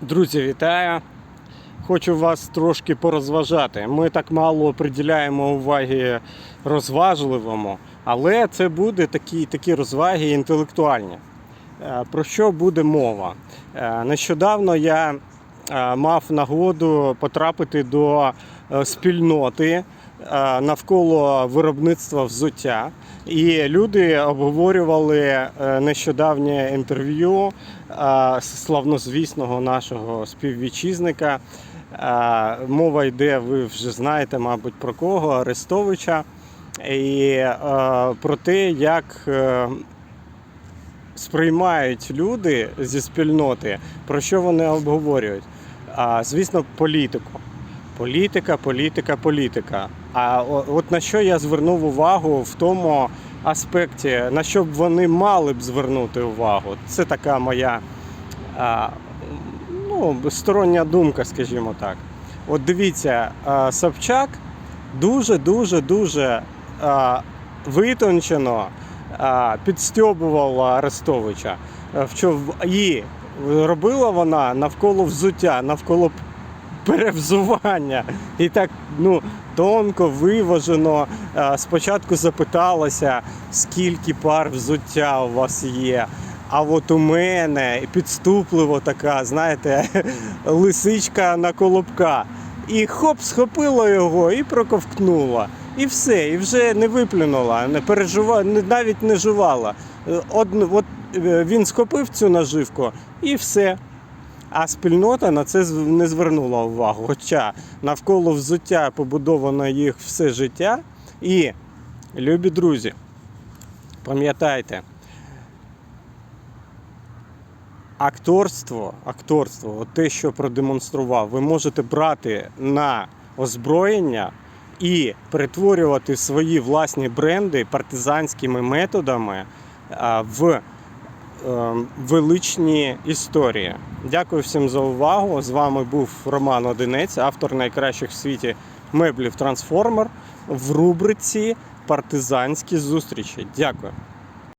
Друзі, вітаю! Хочу вас трошки порозважати. Ми так мало приділяємо уваги розважливому, але це буде такі, такі розваги інтелектуальні. Е, Про що буде мова? Е, Нещодавно я е, мав нагоду потрапити до спільноти навколо виробництва взуття. І люди обговорювали е, нещодавнє інтерв'ю е, славнозвісного нашого співвітчизника. Е, Мова йде, ви вже знаєте, мабуть, про кого Арестовича, і е, про те, як е, сприймають люди зі спільноти, про що вони обговорюють. Звісно, політику. Політика, політика, політика. А от на що я звернув увагу в тому аспекті, на що б вони мали б звернути увагу. Це така моя ну, стороння думка, скажімо так. От дивіться, Собчак дуже, дуже, витончено підстьобувала Арестовича. В- І робила вона навколо взуття, навколо перевзування. І так ну, тонко, виважено. Спочатку запиталася, скільки пар взуття у вас є. А от у мене підступливо така, знаєте, лисичка на колобка. І хоп, схопила його і проковтнула. І все, і вже не виплюнула, не пережива, не- навіть не жувала. Е, Од, от е, він схопив цю наживку і все. А спільнота на це не звернула увагу. Хоча навколо взуття побудовано їх все життя. І, любі друзі, пам'ятайте, акторство, акторство, те, що продемонстрував, ви можете брати на озброєння і перетворювати свої власні бренди партизанськими методами в величні історії. Дякую всім за увагу. З вами був Роман Одинець, автор найкращих в світі меблів Трансформер в рубриці Партизанські зустрічі. Дякую.